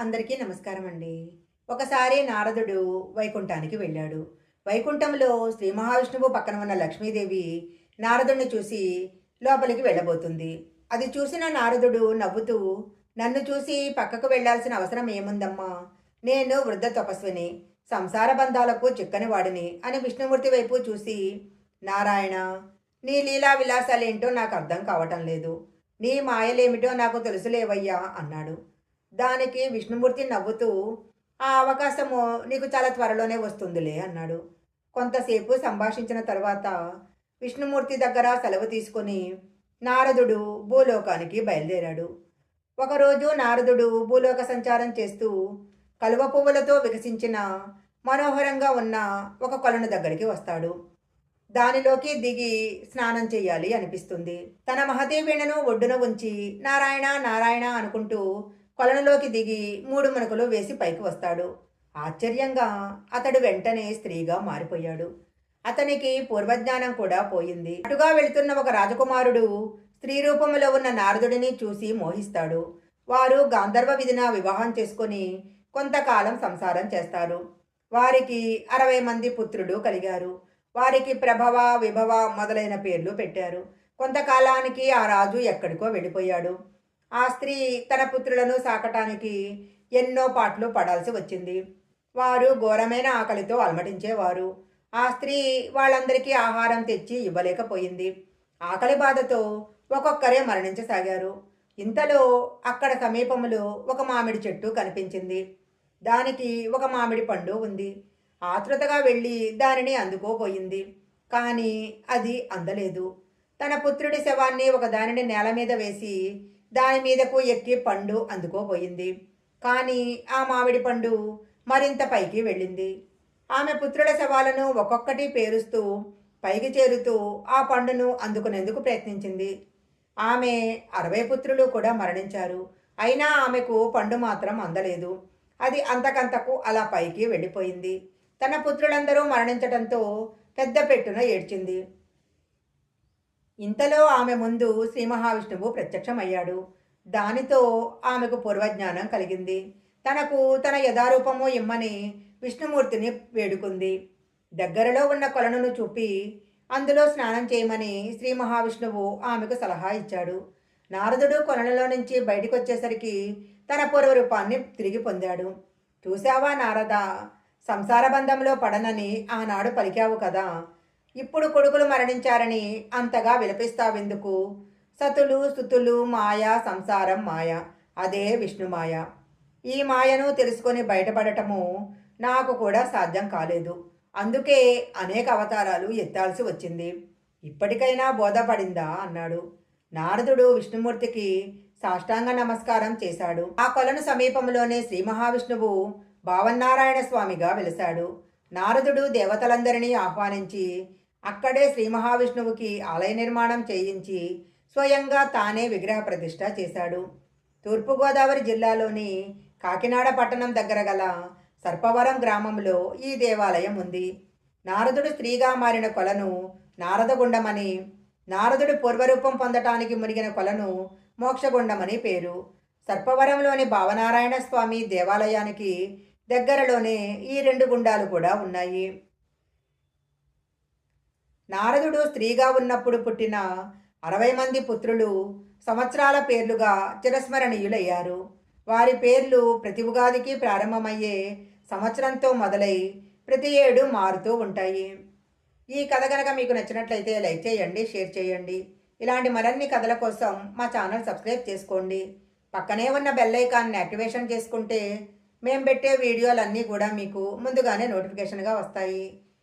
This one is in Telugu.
అందరికీ నమస్కారం అండి. ఒకసారి నారదుడు వైకుంఠానికి వెళ్ళాడు. వైకుంఠంలో శ్రీ మహావిష్ణువు పక్కన ఉన్న లక్ష్మీదేవి నారదుడిని చూసి లోపలికి వెళ్ళబోతుంది. అది చూసిన నారదుడు నవ్వుతూ నన్ను చూసి పక్కకు వెళ్ళాల్సిన అవసరం ఏముందమ్మా? నేను వృద్ధ తపస్విని సంసార బంధాలకు చిక్కని వాడిని అని విష్ణుమూర్తి వైపు చూసి నారాయణ నీ లీలా విలాసాలేంటో నాకు అర్థం కావటం లేదు. నీ మాయలేమిటో నాకు తెలుసులేవయ్యా అన్నాడు. దానికి విష్ణుమూర్తి నవ్వుతూ ఆ అవకాశము నీకు చాలా త్వరలోనే వస్తుందిలే అన్నాడు. కొంతసేపు సంభాషించిన తర్వాత విష్ణుమూర్తి దగ్గర సెలవు తీసుకొని నారదుడు భూలోకానికి బయలుదేరాడు. ఒకరోజు నారదుడు భూలోక సంచారం చేస్తూ కలువ పువ్వులతో వికసించిన మనోహరంగా ఉన్న ఒక కొలను దగ్గరికి వస్తాడు. దానిలోకి దిగి స్నానం చేయాలి అనిపిస్తుంది. తన మహతీ ఒడ్డున ఉంచి నారాయణ నారాయణ అనుకుంటూ కొలనులోకి దిగి మూడు మనకులు వేసి పైకి వస్తాడు. ఆశ్చర్యంగా అతడు వెంటనే స్త్రీగా మారిపోయాడు. అతనికి పూర్వజ్ఞానం కూడా పోయింది. అటుగా వెళుతున్న ఒక రాజకుమారుడు స్త్రీ రూపంలో ఉన్న నారదుడిని చూసి మోహిస్తాడు. వారు గాంధర్వ విధిన వివాహం చేసుకొని కొంతకాలం సంసారం చేస్తారు. వారికి అరవై మంది పుత్రులు కలిగారు. వారికి ప్రభవ విభవ మొదలైన పేర్లు పెట్టారు. కొంతకాలానికి ఆ రాజు ఎక్కడికో వెళ్ళిపోయాడు. ఆ స్త్రీ తన పుత్రులను సాకటానికి ఎన్నో పాటలు పడాల్సి వచ్చింది. వారు ఘోరమైన ఆకలితో అలమటించేవారు. ఆ స్త్రీ వాళ్ళందరికీ ఆహారం తెచ్చి ఇవ్వలేకపోయింది. ఆకలి బాధతో ఒక్కొక్కరే మరణించసాగారు. ఇంతలో అక్కడ సమీపంలో ఒక మామిడి చెట్టు కనిపించింది. దానికి ఒక మామిడి పండు ఉంది. ఆతృతగా వెళ్ళి దానిని అందుకోపోయింది కానీ అది అందలేదు. తన పుత్రుడి శవాన్ని ఒకదానిని నేల మీద వేసి దాని మీదకు ఎక్కి పండు అందుకోపోయింది కానీ ఆ మామిడి పండు మరింత పైకి వెళ్ళింది. ఆమె పుత్రుల శవాలను ఒక్కొక్కటి పేరుస్తూ పైకి చేరుతూ ఆ పండును అందుకునేందుకు ప్రయత్నించింది. ఆమె అరవై పుత్రులు కూడా మరణించారు. అయినా ఆమెకు పండు మాత్రం అందలేదు. అది అంతకంతకు అలా పైకి వెళ్ళిపోయింది. తన పుత్రులందరూ మరణించడంతో పెద్ద పెట్టున ఏడ్చింది. ఇంతలో ఆమె ముందు శ్రీ మహావిష్ణువు ప్రత్యక్షమయ్యాడు. దానితో ఆమెకు పూర్వజ్ఞానం కలిగింది. తనకు తన యథారూపము ఇమ్మని విష్ణుమూర్తిని వేడుకుంది. దగ్గరలో ఉన్న కొలనును చూపి అందులో స్నానం చేయమని శ్రీ మహావిష్ణువు ఆమెకు సలహా ఇచ్చాడు. నారదుడు కొలనులో నుంచి బయటకు వచ్చేసరికి తన పూర్వరూపాన్ని తిరిగి పొందాడు. చూశావా నారద సంసార బంధంలో పడనని ఆనాడు పలికావు కదా ఇప్పుడు కొడుకులు మరణించారని అంతగా విలపిస్తావెందుకు? సతులు స్థుతులు మాయ సంసారం మాయ అదే విష్ణుమాయ ఈ మాయను తెలుసుకొని బయటపడటము నాకు కూడా సాధ్యం కాలేదు. అందుకే అనేక అవతారాలు ఎత్తాల్సి వచ్చింది. ఇప్పటికైనా బోధపడిందా? అన్నాడు. నారదుడు విష్ణుమూర్తికి సాష్టాంగ నమస్కారం చేశాడు. ఆ కొలను సమీపంలోనే శ్రీ మహావిష్ణువు భావన్నారాయణ స్వామిగా వెలిశాడు. నారదుడు దేవతలందరినీ ఆహ్వానించి అక్కడే శ్రీ మహావిష్ణువుకి ఆలయ నిర్మాణం చేయించి స్వయంగా తానే విగ్రహ ప్రతిష్ట చేశాడు. తూర్పుగోదావరి జిల్లాలోని కాకినాడ పట్టణం దగ్గర గల సర్పవరం గ్రామంలో ఈ దేవాలయం ఉంది. నారదుడు స్త్రీగా మారిన కొలను నారదగుండమని నారదుడు పూర్వరూపం పొందటానికి మునిగిన కొలను మోక్షగుండమని పేరు. సర్పవరంలోని భావనారాయణ స్వామి దేవాలయానికి దగ్గరలోనే ఈ రెండు గుండాలు కూడా ఉన్నాయి. నారదుడు స్త్రీగా ఉన్నప్పుడు పుట్టిన అరవై మంది పుత్రులు సంవత్సరాల పేర్లుగా చిరస్మరణీయులయ్యారు. వారి పేర్లు ప్రతి ఉగాదికి ప్రారంభమయ్యే సంవత్సరంతో మొదలై ప్రతి ఏడు మారుతూ ఉంటాయి. ఈ కథ కనుక మీకు నచ్చినట్లయితే లైక్ చేయండి షేర్ చేయండి. ఇలాంటి మరిన్ని కథల కోసం మా ఛానల్ సబ్స్క్రైబ్ చేసుకోండి. పక్కనే ఉన్న బెల్ ఐకాన్ని యాక్టివేషన్ చేసుకుంటే మేము పెట్టే వీడియోలన్నీ కూడా మీకు ముందుగానే నోటిఫికేషన్గా వస్తాయి.